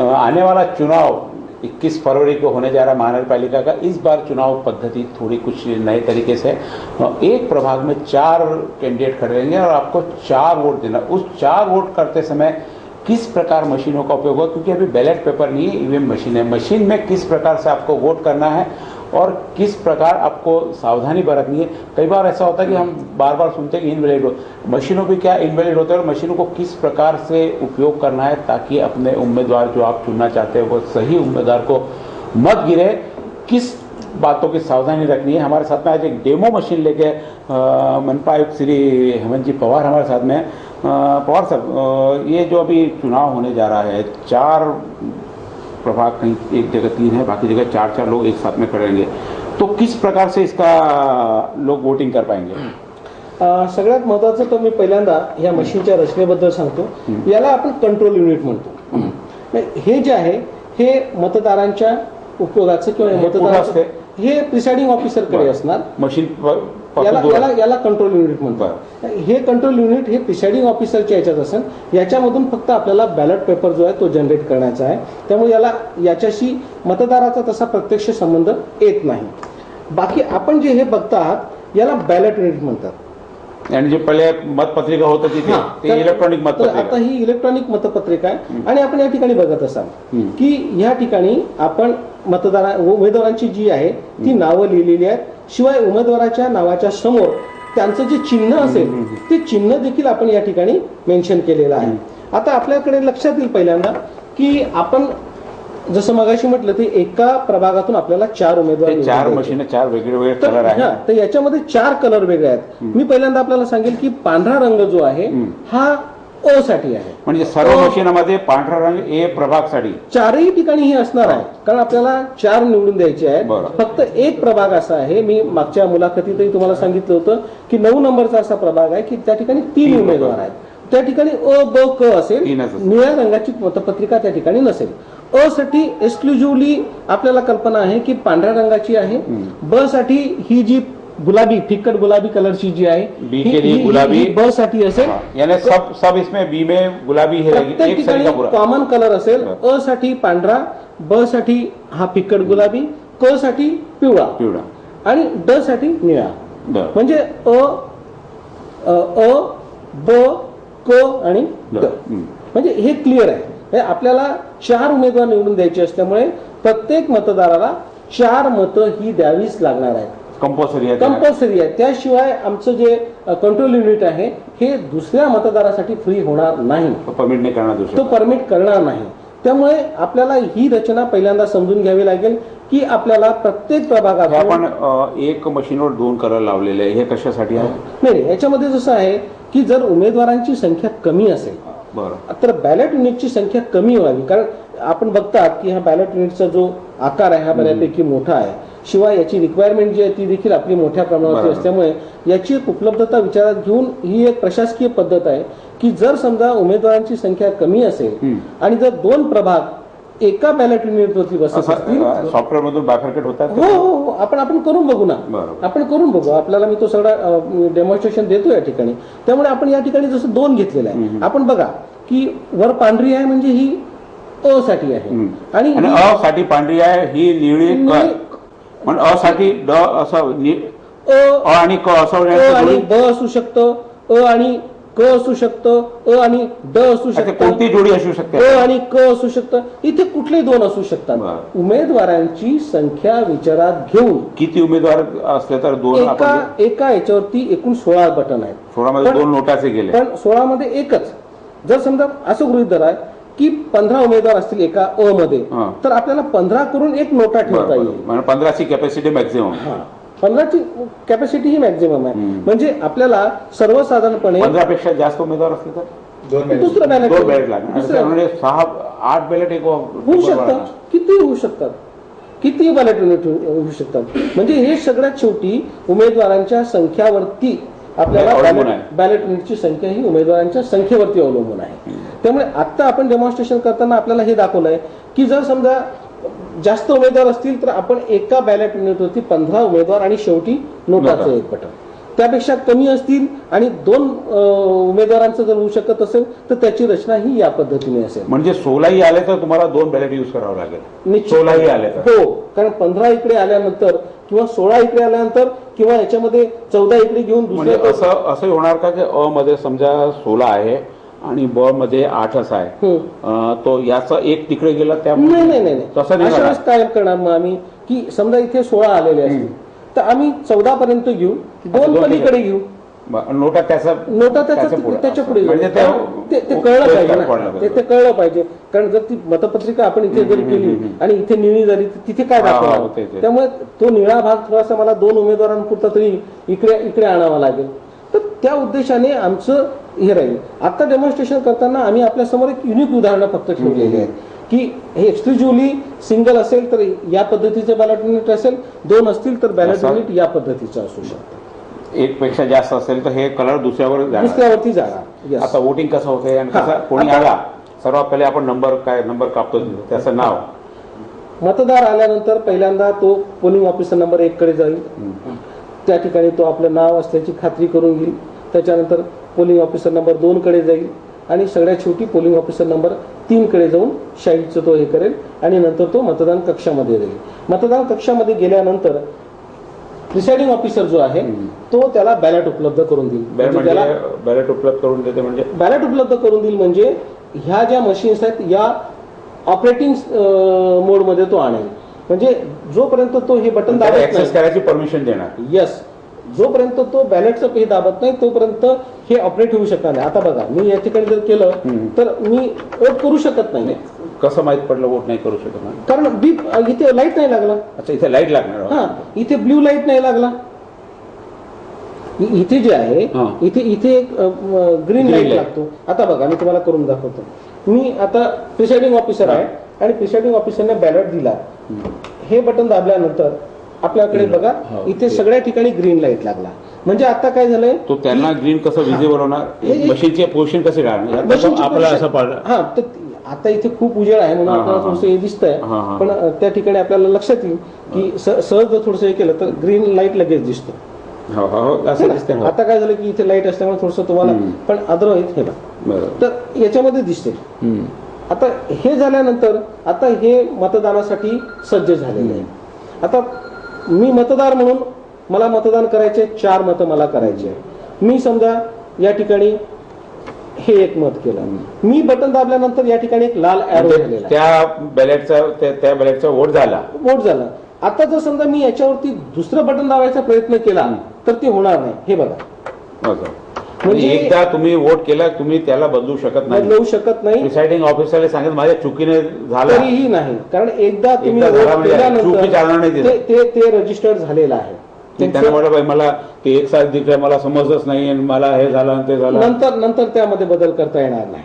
आने वाला चुनाव 21 फरवरी को होने जा रहा महानगर पालिका का। इस बार चुनाव पद्धति थोड़ी कुछ नए तरीके से एक प्रभाग में चार कैंडिडेट खड़े रहेंगे और आपको चार वोट देना उस चार वोट करते समय किस प्रकार मशीनों का उपयोग होगा? क्योंकि अभी बैलेट पेपर नहीं है, ईवीएम मशीन है। मशीन में किस प्रकार से आपको वोट करना है? और किस प्रकार आपको सावधानी बरतनी है। कई बार ऐसा होता है कि हम बार बार सुनते हैं कि इनवैलिड हो मशीनों भी क्या इनवैलिड होते हैं और मशीनों को किस प्रकार से उपयोग करना है ताकि अपने उम्मीदवार जो आप चुनना चाहते हैं वो सही उम्मीदवार को मत गिरे। किस बातों की सावधानी रखनी है? हमारे साथ में आज एक डेमो मशीन लेके मनपा आयुक्त श्री हेमंत जी पवार हमारे साथ में। पवार साहब ये जो अभी चुनाव होने जा रहा है, चार प्रभाग कहीं एक जगह तीन है बाकी जगह चार चार लोग एक साथ में करेंगे तो किस प्रकार से इसका लोग वोटिंग कर पाएंगे? सगळ्यात महत्वाचं तर मी पहिल्यांदा या मशीनच्या रचनेबद्दल सांगतो. याला आपण कंट्रोल युनिट म्हणतो. हे जे आहे हे मतदारांच्या उपयोगाचं किंवा असते? हे प्रिसाइडिंग ऑफिसरकडे बरं. असणार. मशीन याला याला कंट्रोल युनिट म्हणतात. हे कंट्रोल युनिट हे प्रिसाइडिंग ऑफिसरच्या याच्यात असेल. याच्यामधून फक्त आपल्याला बॅलेट पेपर जो आहे तो जनरेट करण्याचा आहे. त्यामुळे याला याच्याशी मतदाराचा तसा प्रत्यक्ष संबंध येत नाही. बाकी आपण जे हे बघता आहात याला बॅलेट युनिट म्हणतात. आणि जे पहिले मतपत्रिका होतं तिथे हा, ते तर- इलेक्ट्रॉनिक तर आता मतपत्रिका ही इलेक्ट्रॉनिक मतपत्रिका आहे. आणि आपण या ठिकाणी बघत असाल. की या ठिकाणी आपण मतदारा उमेदवारांची जी आहे ती नावं लिहिलेली आहेत. शिवाय उमेदवाराच्या नावाच्या समोर त्यांचं जे चिन्ह असेल ते चिन्ह देखील आपण या ठिकाणी मेन्शन केलेलं आहे. आता आपल्याकडे लक्षात येईल पहिल्यांदा की आपण जसं मगाशी म्हटलं ते एका प्रभागातून आपल्याला चार उमेदवार चार. मशीन चार वेगळे कलर हा, आहे तर याच्यामध्ये चार कलर वेगळे आहेत. मी पहिल्यांदा आपल्याला सांगेल की पांढरा रंग जो आहे. हा ओ साठी आहे. म्हणजे सर्व मशीनमध्ये पांढरा रंग ए प्रभागसाठी. चारही ठिकाणी हे असणार आहे. कारण आपल्याला चार निवडून द्यायचे आहेत. फक्त एक प्रभाग असा आहे. मी मागच्या मुलाखतीतही तुम्हाला सांगितलं होतं की नऊ नंबरचा असा प्रभाग आहे की त्या ठिकाणी तीन उमेदवार. आहेत. त्या ठिकाणी अ ब क असेल. निळ्या रंगाची मतपत्रिका त्या ठिकाणी नसेल. अ साठी एक्सक्लुझिव्हली आपल्याला कल्पना आहे की पांढऱ्या रंगाची आहे. ब साठी ही जी गुलाबी फिकट गुलाबी कलरची जी आहे बी के लिए गुलाबी. ब साठी असेल. यानी सब सब इसमें बी में गुलाबी ही प्रत्येक ठिकाणी कॉमन कलर असेल. अ साठी पांढरा ब साठी हा फिकट गुलाबी क साठी पिवळा. पिवळा. आणि ड साठी निळा. म्हणजे अ अ ब क आणि ड. म्हणजे हे क्लिअर आहे. हे आपल्याला चार उमेदवार निवडून द्यायचे असल्यामुळे प्रत्येक मतदाराला चार मतं ही द्यावीच लागणार आहेत. कंपल्सरी आहे कंपल्सरी आहे त्याशिवाय आमचं जे कंट्रोल युनिट आहे हे दुसऱ्या मतदारासाठी फ्री होणार नाही. परमिट नाही करणार तो परमिट करणार नाही. त्यामुळे आपल्याला ही रचना पहिल्यांदा समजून घ्यावी लागेल की आपल्याला प्रत्येक हे प्रभागात आपण अ, एक मशीनवर दोन कलर लावलेले आहे. हे कशासाठी आहे नाही याच्यामध्ये जसं आहे की जर उमेदवारांची संख्या कमी असेल तर बॅलेट युनिटची संख्या कमी व्हावी कारण आपण बघतात की हा बॅलेट युनिटचा जो आकार आहे हा बऱ्यापैकी मोठा आहे शिवाय याची रिक्वायरमेंट जी आहे ती देखील आपली मोठ्या प्रमाणावरती. असल्यामुळे याची एक उपलब्धता विचारात घेऊन ही एक प्रशासकीय पद्धत आहे की जर समजा उमेदवारांची संख्या कमी असेल. आणि जर दोन प्रभाग एका बॅलेट युनिटवरती बसत असतील. सॉफ्टवेअर मधून बायफर्केट होतात हो हो हो. आपण आपण करून बघू ना. आपण करून बघू. आपल्याला मी तो सगळा डेमॉन्स्ट्रेशन देतो या ठिकाणी. त्यामुळे आपण या ठिकाणी जसं दोन घेतलेलं आहे. आपण बघा की वर पांढरी आहे म्हणजे ही अ साठी आहे. आणि अ साठी पांढरी आहे ही निळी पण अ साठी ड असं अ आणि क असं आणि ब असू शकतं. अ आणि क असू शकतं अ आणि ड असू शकतं. कोणती जोडी असू शकते? अ आणि क असू शकतं. इथे कुठलेही दोन असू शकतात. उमेदवारांची संख्या विचारात घेऊन. किती उमेदवार असले तर दोन एका एका याच्यावरती एकूण सोळा बटन आहेत. सोळामध्ये पण- दोन नोटाचे गेले. पण सोळा मध्ये एकच. जर समजा असं गृहित धरा की पंधरा उमेदवार असतील एका अ मध्ये. तर आपल्याला पंधरा करून एक नोटा ठेवता येईल. म्हणजे पंधराची कॅपॅसिटी मॅक्झिमम पंधराची कॅपॅसिटी ही मॅक्झिमम आहे. म्हणजे आपल्याला सर्वसाधारणपणे पंधरापेक्षा जास्त उमेदवार असले तर दुसरं बॅलेट दोन बॅलेट लागणार दुसरं- असं म्हणजे सहा आठ बॅलेट एक होऊ शकतात किती होऊ शकतात? किती बॅलेट युनिट होऊ शकतात? म्हणजे हे सगळ्यात शेवटी उमेदवारांच्या संख्यावरती आपल्याला. बॅलेट युनिटची संख्या ही उमेदवारांच्या संख्येवरती अवलंबून आहे. त्यामुळे आता आपण डेमॉन्स्ट्रेशन करताना आपल्याला हे दाखवलंय की जर समजा जास्त उमेदवार असतील तर आपण एका बॅलेट युनिटवरती पंधरा उमेदवार आणि शेवटी नोटाचं नोटा. एक बटन त्यापेक्षा कमी असतील आणि दोन उमेदवारांचं जर होऊ शकत असेल तर त्याची रचना ही या पद्धतीने असेल म्हणजे सोलाही आले तर तुम्हाला दोन बॅलेट यूज करावं लागेल. सोलाही आले तर हो कारण पंधरा इकडे आल्यानंतर किंवा सोळा इकडे आल्यानंतर किंवा याच्यामध्ये चौदा इकडे घेऊन म्हणजे असं असं होणार का की अ मध्ये समजा सोळा आहे आणि ब मध्ये आठच आहे हं. तो याचा एक तिकडे गेला त्या नाही नाही नाही नाही. तसं अशा नाही वेळेस काय करणार मग आम्ही की समजा इथे सोळा आलेले असतील तर आम्ही चौदा पर्यंत घेऊ दोन दोन पलीकडे घेऊ ब- नोटा त्याचा नोटा त्याच्या त्याच्या पुढे. त्याच्या पुढे म्हणजे. ते- कारण ते ते कळलं पाहिजे ना. ते ते कळलं पाहिजे कारण जर ती मतपत्रिका आपण इथे जर केली आणि इथे निळी झाली तर तिथे काय हा, हा, दाखवणार ते. त्यामुळे तो निळा भाग थोडासा मला दोन उमेदवारांपुरता तरी इकडे इकडे आणावा लागेल तर त्या उद्देशाने आमचं हे राहील. आता डेमॉन्स्ट्रेशन करताना आम्ही आपल्यासमोर एक युनिक उदाहरणं फक्त ठेवलेली आहेत. की हे एक्सक्लुझिव्हली सिंगल असेल तर या पद्धतीचं बॅलट युनिट असेल दोन असतील तर बॅलट? युनिट या पद्धतीचं असू शकतं. एक पेक्षा जास्त असेल तर हे कलर दुसऱ्यावर दुसऱ्यावरती जाणार. आता वोटिंग कसं होते आणि कसं? कोणी आला? सर्वात पहिले आपण नंबर काय नंबर कापतो त्याचं नाव. मतदार आल्यानंतर पहिल्यांदा तो पोलिंग ऑफिसर नंबर एक कडे जाईल त्या ठिकाणी तो आपलं नाव असल्याची खात्री करून घेईल. त्याच्यानंतर पोलिंग ऑफिसर नंबर दोन कडे जाईल आणि सगळ्यात शेवटी पोलिंग ऑफिसर नंबर तीन कडे जाऊन शाईचं तो हे करेल आणि नंतर तो मतदान कक्षामध्ये जाईल मतदान कक्षामध्ये गेल्यानंतर प्रिसाइडिंग ऑफिसर जो आहे तो त्याला बॅलेट उपलब्ध करून देईल. बॅलेट म्हणजे त्याला म्हणजे बॅलेट उपलब्ध करून देते म्हणजे? बॅलेट उपलब्ध करून देईल म्हणजे ह्या ज्या मशीन्स आहेत या ऑपरेटिंग मोडमध्ये तो आणेल. म्हणजे जोपर्यंत तो हे बटन दाबत करायची परमिशन देणार. यस जोपर्यंत तो बॅलेटचं हे दाबत नाही तोपर्यंत हे ऑपरेट होऊ शकणार नाही. आता बघा मी या ठिकाणी जर केलं. तर मी वोट करू शकत नाही. कसं माहीत पडलं वोट नाही करू शकत ना? कारण बीप इथे लाइट नाही लागला. अच्छा इथे लाइट लागणार हा इथे ब्ल्यू लाइट नाही लागला. इथे जे आहे. इथे इथे एक ग्रीन लाइट. लागतो. आता बघा मी तुम्हाला करून दाखवतो. मी आता प्रिसाइडिंग ऑफिसर आहे आणि प्रिसाइडिंग ऑफिसरने बॅलट दिला. हे बटन दाबल्यानंतर आपल्याकडे. बघा हो, इथे. सगळ्या ठिकाणी ग्रीन लाइट लागला म्हणजे आता काय झालंय तो त्यांना ग्रीन कसं विजिबल होणार मशीनचे पोर्शन कसे आपल्याला position- असं हा तर आता इथे खूप उजेड आहे म्हणून आपल्याला. थोडंसं हे दिसतंय. पण त्या ठिकाणी आपल्याला लक्षात येईल की सहज जर थोडंसं हे केलं तर ग्रीन लाइट लगेच दिसतो हो हो असं दिसतंय. आता काय झालं की इथे लाइट असल्यामुळे थोडस तुम्हाला. पण अदरवाईज हे तर याच्यामध्ये दिसते. आता हे झाल्यानंतर आता हे मतदानासाठी सज्ज झालेले आहे आता मी मतदार म्हणून मला मतदान करायचे चार मतं मला करायचे आहे मी समजा या ठिकाणी हे एक मत केलं. मी बटन दाबल्यानंतर या ठिकाणी एक लाल ॲरो म्हणजे. त्या बॅलेटचा त्या- बॅलेटचा वोट झाला. वोट झाला. आता जर समजा मी याच्यावरती दुसरं बटन दाबायचा प्रयत्न केला तर ते होणार नाही. हे बघा. म्हणजे- एकदा तुम्ही वोट केला तुम्ही त्याला बदलू शकत नाही. बदलवू शकत नाही. प्रिसाइडिंग ऑफिसरला सांगत माझ्या चुकीने झाला. तरीही नाही. कारण एकदा तुम्ही एकदा झाला वोट म्हणजे चूक चालणार नाही तिथे. ते ते रजिस्टर्ड झालेलं आहे. ते त्यांना म्हटलं बाई मला ते एक साथ दिसलंय मला समजच नाही आणि मला हे झालं आणि ते झालं. नंतर नंतर त्यामध्ये बदल करता येणार नाही.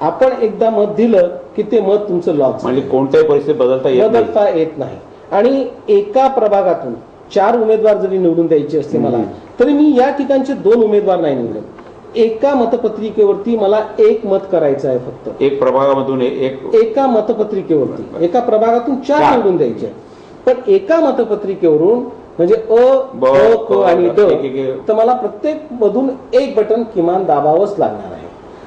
आपण एकदा मत दिलं की ते मत तुमचं लॉक म्हणजे कोणत्याही परिस्थितीत बदलता येत नाही. बदलता येत नाही. आणि एका प्रभागातून चार उमेदवार जरी निवडून द्यायचे असते मला तरी मी या ठिकाणचे दोन उमेदवार नाही निवडत. एका मतपत्रिकेवरती मला एक मत करायचं आहे फक्त. एक प्रभागामधून एक एका मतपत्रिकेवरती. एका प्रभागातून चार. निवडून द्यायचे. पण एका मतपत्रिकेवरून म्हणजे अ ब, क, आणि ड एक. तर मला प्रत्येक मधून एक बटन किमान दाबावंच लागणार आहे.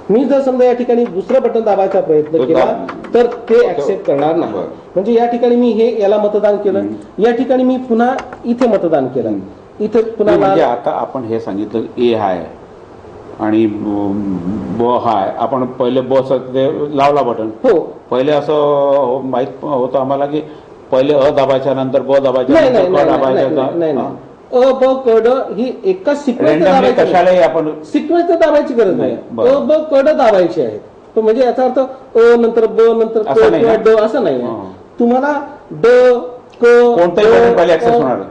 मी जर समजा या ठिकाणी दुसरं बटन दाबायचा प्रयत्न केला तर ते ऍक्सेप्ट करणार नाही. म्हणजे या ठिकाणी मी हे याला मतदान केलं. या ठिकाणी मी पुन्हा इथे मतदान केलं. इथे पुन्हा म्हणजे आता आपण हे सांगितलं ए हाय. आणि ब हाय. आपण पहिले ब ते लावला बटन. हो. पहिले असं माहीत होतं आम्हाला की पहिले अ दाबायच्या नंतर ब दाबायच्या दाबायच्या. अ ब क ड ही एकाच सिक्वेन्स कशालाही आपण सिक्वेन्स दाबायची गरज नाही. अ ब क ड दाबायची आहेत तो म्हणजे याचा अर्थ अ नंतर ब नंतर क किंवा? ड असं नाही आहे. तुम्हाला ड क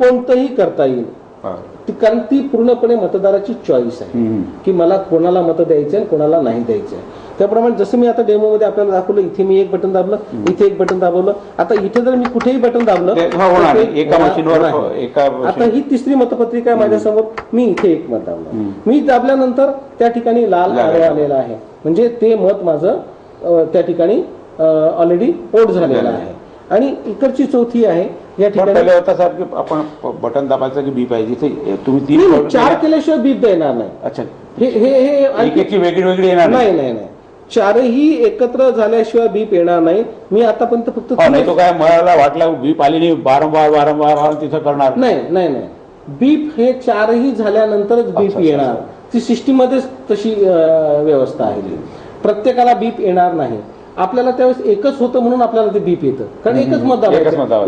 कोणतंही करता येईल हा. ती- कारण ती पूर्णपणे मतदाराची चॉईस आहे. की मला कोणाला मत द्यायचं आणि कोणाला नाही द्यायचं आहे त्याप्रमाणे जसं मी आता डेमो मध्ये आपल्याला दाखवलं इथे मी एक बटन दाबलं इथे एक बटन दाबवलं. आता इथे जर मी कुठेही बटन दाबलं हा. एका मशीनवर. एका आता ही तिसरी मतपत्रिका आहे माझ्यासमोर. मी इथे एक मत दाबलं. मी दाबल्यानंतर त्या ठिकाणी लाल. आलेला आहे. म्हणजे ते मत माझं त्या ठिकाणी ऑलरेडी पोट झालेलं आहे. आणि इकडची चौथी आहे या ठिकाणी आपण बटन दाबायचं की बी पाहिजे तुम्ही तीन चार. केल्याशिवाय बीप देणार नाही. अच्छा. हे हे हे वेगळी वेगळी येणार नाही नाही नाही. चारही एकत्र झाल्याशिवाय बीप येणार नाही. मी आतापर्यंत फक्त हो नाही तो काय मला वाटलं बीप आली नाही वारंवार वारंवार वारंवार तिथं करणार. नाही नाही नाही. बीप हे चारही झाल्यानंतरच बीप अच्छा, येणार. अच्छा. ती सिस्टीम मध्येच तशी अं, व्यवस्था आहे. प्रत्येकाला बीप येणार नाही. आपल्याला त्यावेळेस एकच होतं म्हणून आपल्याला ते बीप येतं. कारण एकच. मतदान.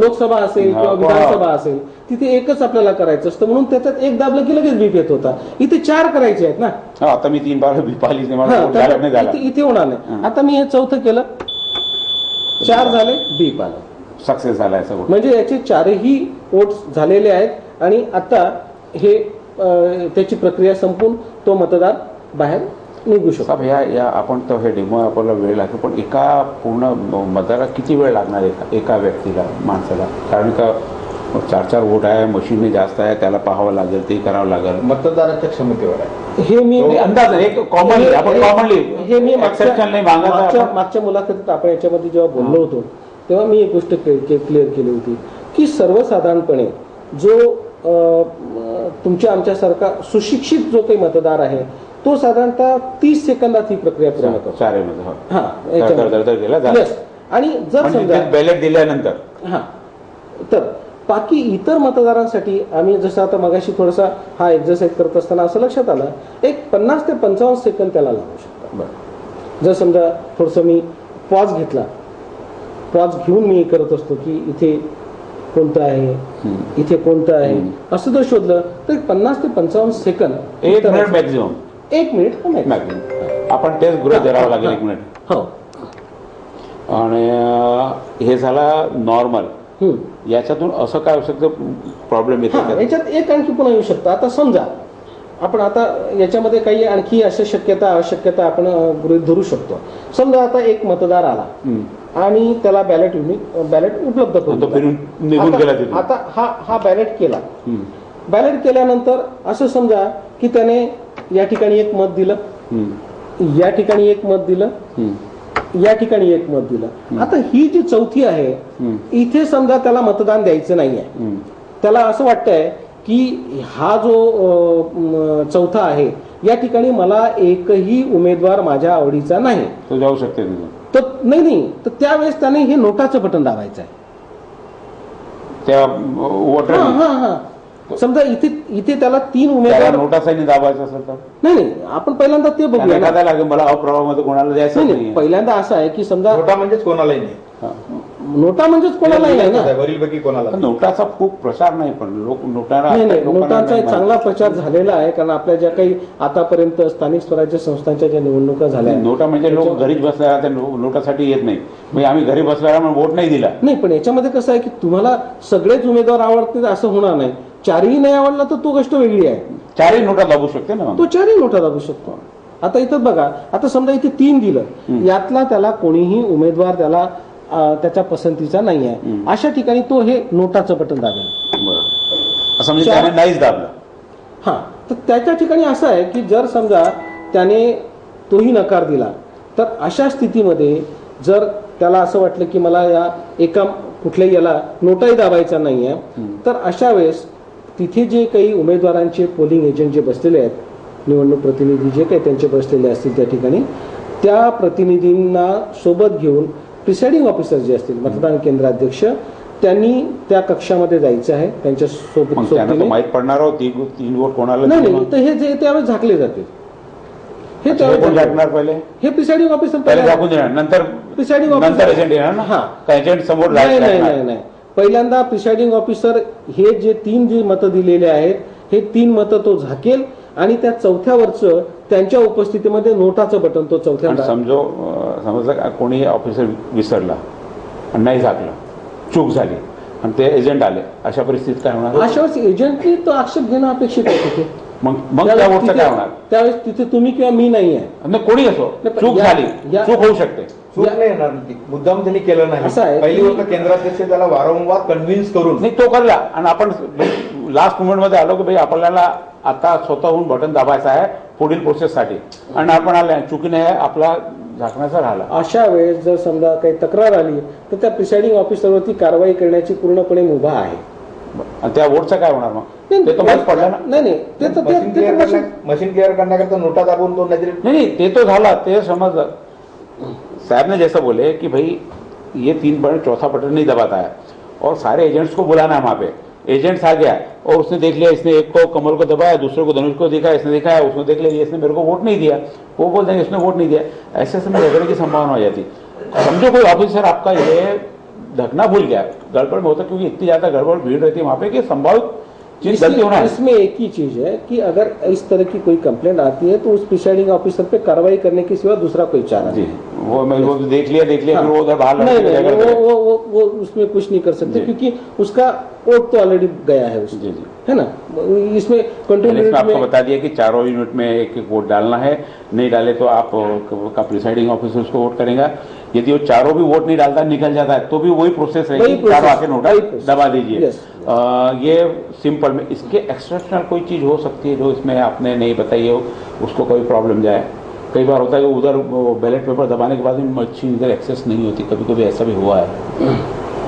लोकसभा असेल किंवा. विधानसभा असेल तिथे एकच आपल्याला करायचं असतं. म्हणून त्याच्यात एक दाबलं की लगेच बीप येत होता. इथे चार करायचे आहेत ना. आता मी तीन बार बीप झालं. इथे- होणार नाही. आता मी हे चौथं केलं. चार झाले बीप आलं. सक्सेस झालाय म्हणजे याचे चारही वोट्स झालेले आहेत आणि आता हे त्याची प्रक्रिया संपून तो मतदार बाहेर निघू शकतो. या या आपण तर हे डेमो आपल्याला वेळ लागतो पण एका पूर्ण मतदाराला किती वेळ लागणार एका एका व्यक्तीला माणसाला? कारण का चार चार वोट आहे मशीनने जास्त आहे त्याला पाहावं लागेल ते करावं लागेल. मतदाराच्या क्षमतेवर आहे. हे मी अंदाज आहे, एक कॉमनली आपण हे- कॉमनली हे मी मागच्या. मागच्या मुलाखतीत आपण याच्यामध्ये जेव्हा बोललो होतो तेव्हा मी एक गोष्ट क्लिअर केली होती की सर्वसाधारणपणे जो तुमच्या आमच्यासारखा सुशिक्षित जो काही मतदार आहे तो साधारणतः तीस सेकंदात ही प्रक्रिया पूर्ण करतो. चारेमध्ये हो. आणि जर म्हणजे समजा बॅलेट दिल्यानंतर. हा. तर बाकी इतर मतदारांसाठी आम्ही जसं आता मगाशी थोडासा हा एक्झरसाईज करत असताना असं लक्षात आलं एक पन्नास ते पंचावन्न सेकंद त्याला लागू शकतात जर समजा थोडंसं मी पॉज घेतला. पॉज घेऊन मी करत असतो की इथे कोणतं आहे? इथे कोणतं आहे? असं जर शोधलं तर पन्नास ते पंचावन्न सेकंद एक मिनिट मॅक्झिमम एक मिनिट. मॅक्झिमम आपण तेच गृह धरावं लागेल एक मिनिट हो. आणि हे झाला नॉर्मल. याच्यातून असं काय होऊ शकतं? प्रॉब्लेम येतो याच्यात एक आणखी पुन्हा येऊ शकतं. आता समजा आपण आता याच्यामध्ये काही आणखी अशा शक्यता अशक्यता आपण गृहीत धरू शकतो. समजा आता एक मतदार आला. आणि त्याला बॅलेट युनिट बॅलेट उपलब्ध करून निघून आता- गेला तिथून. आता हा हा बॅलेट केला. बॅलेट केल्यानंतर असं समजा की त्याने या ठिकाणी एक मत दिलं. या ठिकाणी एक मत दिलं. या ठिकाणी एक मत दिलं. आता ही जी चौथी आहे इथे समजा त्याला मतदान द्यायचं नाही आहे त्याला असं वाटतंय की हा जो चौथा आहे या ठिकाणी मला एकही उमेदवार माझ्या आवडीचा नाही. तो जाऊ शकते तर नाही नाही. तर त्यावेळेस त्याने हे नोटाचं बटन दाबायचं आहे. त्या वोटर हा हा हा. समजा इथे इथे त्याला तीन त्याला उमेदवार नोटासाईने दाबायचं असेल तर? नाही नाही. आपण पहिल्यांदा ते बघूया ना. एखाद्या लागेल मला अप्रभावामध्ये कोणाला द्यायचं नाही नाही. नाही पहिल्यांदा असं आहे की समजा नोटा म्हणजेच कोणालाही नाही. नोटा म्हणजेच कोणालाही नाही ना? वरीलपैकी कोणाला नाही. नोटाचा खूप प्रसार नाही पण लोक नोटाला नाही नोटांचा चांगला प्रचार झालेला आहे कारण आपल्या ज्या काही आतापर्यंत स्थानिक स्वराज्य संस्थांच्या ज्या निवडणुका झाल्या. नोटा म्हणजे लोक घरीच बसल्या त्या नोटासाठी येत नाही. म्हणजे आम्ही घरी म्हणून वोट नाही दिला. नाही पण याच्यामध्ये कसं आहे की तुम्हाला सगळेच उमेदवार आवडतील असं होणार नाही. चारही नाही आवडला तर तो गोष्ट वेगळी आहे. चारही नोटा दाबू शकते ना तो चारही नोटा दाबू शकतो. आता इथं बघा आता समजा इथे तीन दिलं. यातला त्याला कोणीही उमेदवार त्याला त्याच्या पसंतीचा नाही आहे अशा ठिकाणी तो हे नोटाचं बटन दाबेल. असं म्हणजे चार- त्याने नाहीच दाबलं. हा तर त्याच्या ठिकाणी असं आहे की जर समजा त्याने तोही नकार दिला तर अशा स्थितीमध्ये जर त्याला असं वाटलं की मला या एका कुठल्याही याला नोटाही दाबायचा नाही आहे तर अशा वेळेस तिथे जे काही उमेदवारांचे पोलिंग एजंट जे बसलेले आहेत निवडणूक प्रतिनिधी जे काही त्यांचे बसलेले असतील त्या ठिकाणी त्या प्रतिनिधींना सोबत घेऊन प्रिसाइडिंग ऑफिसर जे असतील मतदान केंद्राध्यक्ष त्यांनी त्या कक्षामध्ये जायचं आहे त्यांच्यासोबत माहीत पडणार तीन वोट कोणाला नाही दिले नाही मग. तर हे जे त्यावेळेस झाकले जाते हे त्यावेळेस पहिले? हे प्रिसाइडिंग ऑफिसर पहिले झाकून देणार नंतर प्रिसाइडिंग ऑफिसर एजंट येणार हा. एजंट समोर नाही नाही? नाही पहिल्यांदा प्रिसाइडिंग ऑफिसर हे जे तीन जे मतं दिलेले आहेत हे तीन मतं तो झाकेल आणि त्या चौथ्यावरचं त्यांच्या उपस्थितीमध्ये नोटाचं बटन तो आणि चौथ्यांदा समजो समजलं का? कोणी ऑफिसर विसरला आणि नाही झाकलं. चूक झाली. आणि ते एजंट आले. अशा परिस्थितीत काय होणार? अशा वेळेस एजंटनी तो आक्षेप घेणं अपेक्षित आहे तिथे. मग मग त्या काय होणार? त्यावेळेस तिथे तुम्ही किंवा मी नाही आहे. नाही, कोणी असो. नाही, चूक झाली. या- चूक होऊ शकते. चूक नाही येणार ती. मुद्दाम त्यांनी केलं असं आहे. नाही पहिली की- गोष्ट केंद्राध्यक्ष त्याला वारंवार कन्व्हिन्स करून. नाही तो करला. आणि आपण लास्ट मुमेंटमध्ये आलो की भाई आपल्याला आता स्वतःहून बटन दाबायचं आहे पुढील प्रोसेससाठी आणि आपण आले. चुकीने आपला झाकण्याचा राहिला. अशा वेळेस जर समजा काही तक्रार आली तर त्या प्रिसाइडिंग ऑफिसरवरती कारवाई करण्याची पूर्णपणे मुभा आहे. आणि त्या वोटचं काय होणार मग? ते तो माहीत पडला ना. नाही नाही ते तर ते- मशीन ते क्लिअर करण्याकरता नोटा दाबून तो नहीं नहीं ते तो झाला ते समझ साहब ने जैसा बोले कि भाई ये तीन बटन चौथा बटन नहीं दबाता है और सारे एजेंट्स को बुलाना है वहाँ पे। एजेंट्स आ गया और उसने देख लिया, इसने एक को कमल को दबाया, दूसरे को धनुष को देखा इसने देखा उसने देख लिया, इसने मेरे को वोट नहीं दिया। वो बोल देंगे, इसने वोट नहीं दिया। ऐसे समय झगड़े की संभावना हो जाती। समझो कोई ऑफिसर आपका ये ढकना भूल गया। गड़बड़ में होता क्योंकि इतनी ज़्यादा गड़बड़, भीड़ रहती है वहाँ पे कि संभावित चीज़ गलती होना इसमें है इसमें एक ही चीज़ है कि अगर इस तरह की कोई कंप्लेंट आती है तो उस प्रिसाइडिंग ऑफिसर पे कार्रवाई करने के सिवा दूसरा कोई चारा जी। वो मैं वो देख लिया देख लिया फिर वो उधर बाहर नहीं नहीं वो, वो वो वो उसमें कुछ नहीं कर सकते क्योंकि उसका वोट तो ऑलरेडी गया है उसमें जी जी। है ना? इसमें कंटिन्यूटी इसमें आपको बता दिया कि चारों यूनिट में एक एक वोट डालना है। नहीं डाले तो आप का प्रिसाइडिंग ऑफिसर उसको वोट करेगा। यदि वो चारों भी वोट नहीं डालता निकल जाता है तो भी वही प्रोसेस रहेगी। चारों आके नोटा दबा दीजिए। ये सिंपल में इसके एक्सेप्शनल कोई चीज हो सकती है जो इसमें आपने नहीं बताई हो उसको कोई प्रॉब्लम जाए। कई बार होता है कि उधर बैलेट पेपर दबाने के बाद भी मशीन इधर एक्सेस नहीं होती कभी कभी ऐसा भी हुआ है।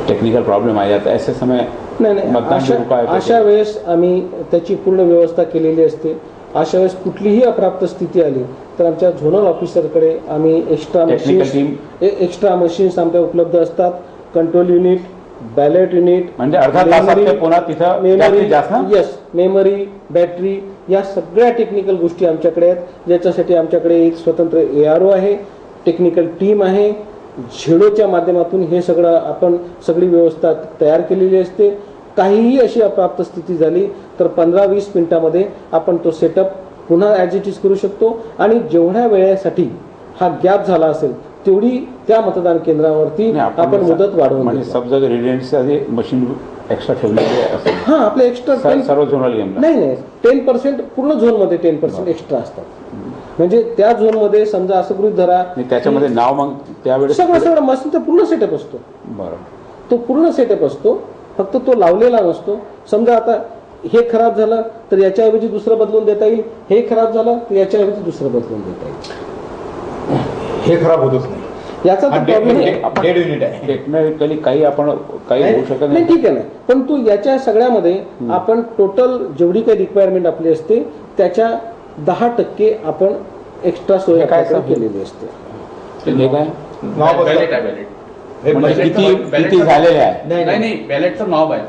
टेक्निकल प्रॉब्लेम आ जाता है ऐसे समय नाही नाही अशा वेळेस आम्ही त्याची पूर्ण व्यवस्था केलेली असते. अशा वेळेस कुठलीही अप्राप्त स्थिती आली तर आमच्या झोनल ऑफिसरकडे आम्ही एक्स्ट्रा मशीन्स एक्स्ट्रा मशीन्स आमच्या उपलब्ध असतात. कंट्रोल युनिट बॅलेट युनिट म्हणजे अर्धा तासात ते पुन्हा तिथं मेमरी जास्तीत जास्त ना? येस मेमरी बॅटरी या सगळ्या टेक्निकल गोष्टी आमच्याकडे आहेत ज्याच्यासाठी आमच्याकडे एक स्वतंत्र ए आर ओ आहे टेक्निकल टीम आहे झेडोच्या माध्यमातून हे सगळं आपण सगळी व्यवस्था तयार केलेली असते काहीही अशी अप्राप्त स्थिती झाली तर पंधरा वीस मिनिटामध्ये आपण तो सेटअप पुन्हा ॲज इट इज करू शकतो आणि जेवढ्या वेळेसाठी हा गॅप झाला असेल तेवढी त्या मतदान केंद्रावरती आपण मुदत वाढवून म्हणजे जगह रेडियंटची मशीन एक्स्ट्रा ठेवलेली असेल हा आपले एक्स्ट्रा सर्व झोनल नाही नाही टेन पर्सेंट पूर्ण झोनमध्ये टेन पर्सेंट एक्स्ट्रा असतात. म्हणजे त्या झोनमध्ये समजा असं गृहित धरा त्याच्यामध्ये नाव मग त्यावेळेस सगळं सगळं मशीनचा पूर्ण सेटअप असतो. बरं. तो पूर्ण सेटअप असतो फक्त तो लावलेला नसतो. समजा आता हे खराब झालं तर याच्याऐवजी दुसरं बदलून देता येईल. हे खराब झालं तर याच्याऐवजी दुसरं बदलून देता येईल. हे खराब होतच नाही. याचा तर प्रॉब्लेम आहे. डेड- युनिट आहे. टेक्निकली काही आपण काही नाही, होऊ शकत नाही. ठीक आहे ना. परंतु याच्या सगळ्यामध्ये आपण टोटल जेवढी काही रिक्वायरमेंट आपली असते त्याच्या दहा टक्के आपण एक्स्ट्रा सोय काय? केलेली असते. म्हणजे किती झालेले आहे? नाही नाही. बॅलेटचं नाव आहे.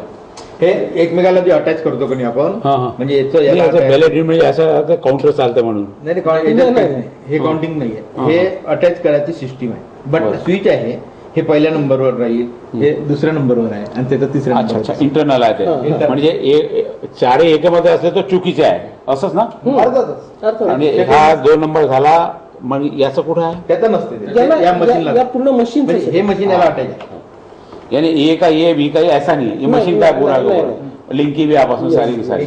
हे एकमेकाला जे अटॅच करतो का नाही आपण. म्हणजे बॅलेट म्हणजे असं काउंटर चालतं म्हणून. नाही. हे. काउंटिंग नाहीये. हा. अटॅच करायची सिस्टीम आहे. बट. स्विच आहे हे पहिल्या नंबरवर राहील हे दुसऱ्या नंबरवर आहे आणि त्याचं तिसऱ्या अच्छा अच्छा इंटरनल आहे हा, ते. म्हणजे ए- चारही एकेमध्ये असले तर चुकीचे आहे. असंच ना? अर्थ आणि हा दोन नंबर झाला मग याचं कुठं आहे? त्याचं नसते ते. याला- या या मशीनला या पूर्ण मशीन म्हणजे हे मशीन याला अटॅच आहे. यानी ए का ये बी का ये ऐसा नहीं. है ये मशीन का पूरा लिंकी भी आप उसमें सारी की सारी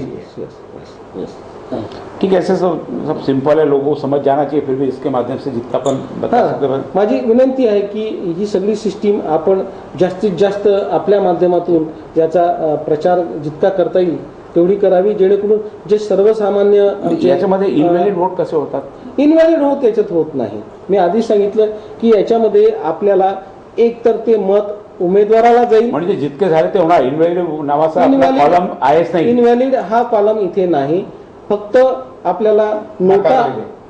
ठीक है ऐसे सब सब सिंपल है लोगों को समझ जाना चाहिए फिर भी इसके माध्यम से जितना अपन बता सकते माझी विनंती आहे की ही सगळी सिस्टीम आपण जास्तीत जास्त आपल्या माध्यमातून याचा प्रचार जितका करता येईल तेवढी करावी जेणेकरून जे सर्वसामान्य याच्यामध्ये इनव्हॅलिड वोट कसे होतात? इनव्हॅलिड होत याच्यात होत नाही. मी आधी सांगितलं की याच्यामध्ये आपल्याला एक तर ते मत उमेदवाराला जाईल. म्हणजे जितके झाले ते होणार इनव्हॅलिड नावाचा कॉलम आहेच नाही. इनव्हॅलिड हा कॉलम इथे नाही. फक्त आपल्याला नोटा.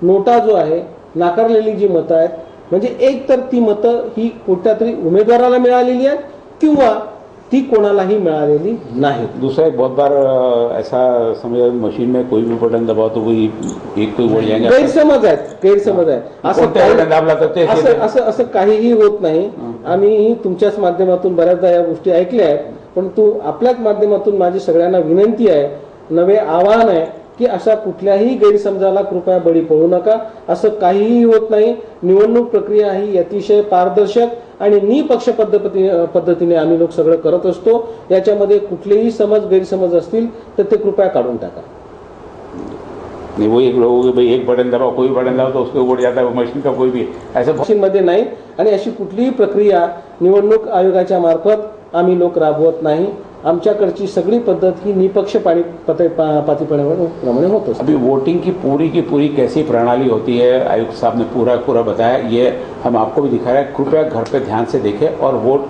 नोटा जो आहे नाकारलेली जी मतं आहेत म्हणजे एक तर ती मतं ही कुठल्या तरी उमेदवाराला मिळालेली आहेत किंवा ती कोणालाही मिळालेली नाहीत. दूसरा एक बहुत बार ऐसा समझ मशीन में कोई भी बटन दबाओ तो कोई एक कोई वोट जाएंगे। गैरसमज आहेत गैरसमज आहे असं ते असं असं असं काहीही होत नाही. आम्ही तुमच्याच माध्यमातून बऱ्याचदा या गोष्टी ऐकल्या आहेत परंतु आपल्याच माध्यमातून माझी सगळ्यांना विनंती आहे नवे आवाहन आहे की अशा कुठल्याही गैरसमजाला कृपया बळी पडू नका. असं काहीही होत नाही. निवडणूक प्रक्रिया ही अतिशय पारदर्शक आणि निपक्ष पद्धती पद्धतीने आम्ही लोक सगळं करत असतो. याच्यामध्ये कुठलेही समज गैरसमज असतील तर ते कृपया काढून टाका. नहीं वो एक लोगों के भाई एक बटन दबाओ कोई बटन दबाओ तो उसको वोट जाता है वो मशीन का कोई भी ऐसे बहुत- मध्ये नाही. आणि अशी कुठलीही प्रक्रिया निवडणूक आयोगाच्या मार्फत आम्ही लोक राबवत नाही. आमच्याकडची सगळी पद्धत ही निपक्षपाती पातीपणे प्रमाणे होत अभी वोटिंग की पूरी की पूरी कैसी प्रणाली होती है आयुक्त साहब ने पूरा पूरा बताया ये हम आपको भी दिखा रहे हैं। कृपया घर पे ध्यान से देखें और वोट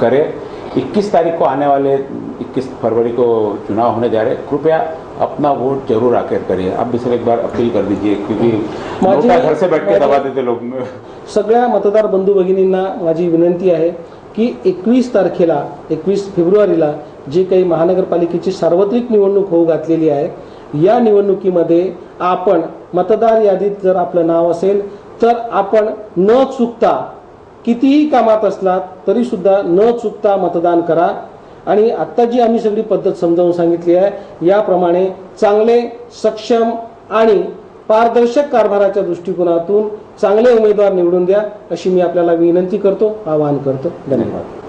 करें। 21 तारीख को आने वाले 21 फरवरी को चुनाव होने जा रहे हैं। कृपया अपना वोट ज़रूर आकर करिए। आप भी सर एक बार अपील कर दीजिए क्योंकि घर से बैठ के दबा देते लोग। सगळ्या मतदार बंधू भगिनींना माझी विनंती आहे की एकवीस तारखेला एकवीस फेब्रुवारीला जी काही महानगरपालिकेची सार्वत्रिक निवडणूक होऊ घातलेली आहे या निवडणुकीमध्ये आपण मतदार यादीत जर आपलं नाव असेल तर आपण न चुकता कितीही कामात असलात तरी सुद्धा न चुकता मतदान करा. आणि आत्ता जी आम्ही सगळी पद्धत समजावून सांगितली आहे याप्रमाणे चांगले सक्षम आणि पारदर्शक कारभाराच्या दृष्टिकोनातून चांगले उमेदवार निवडून द्या अशी मी आपल्याला विनंती करतो आवाहन करतो. धन्यवाद.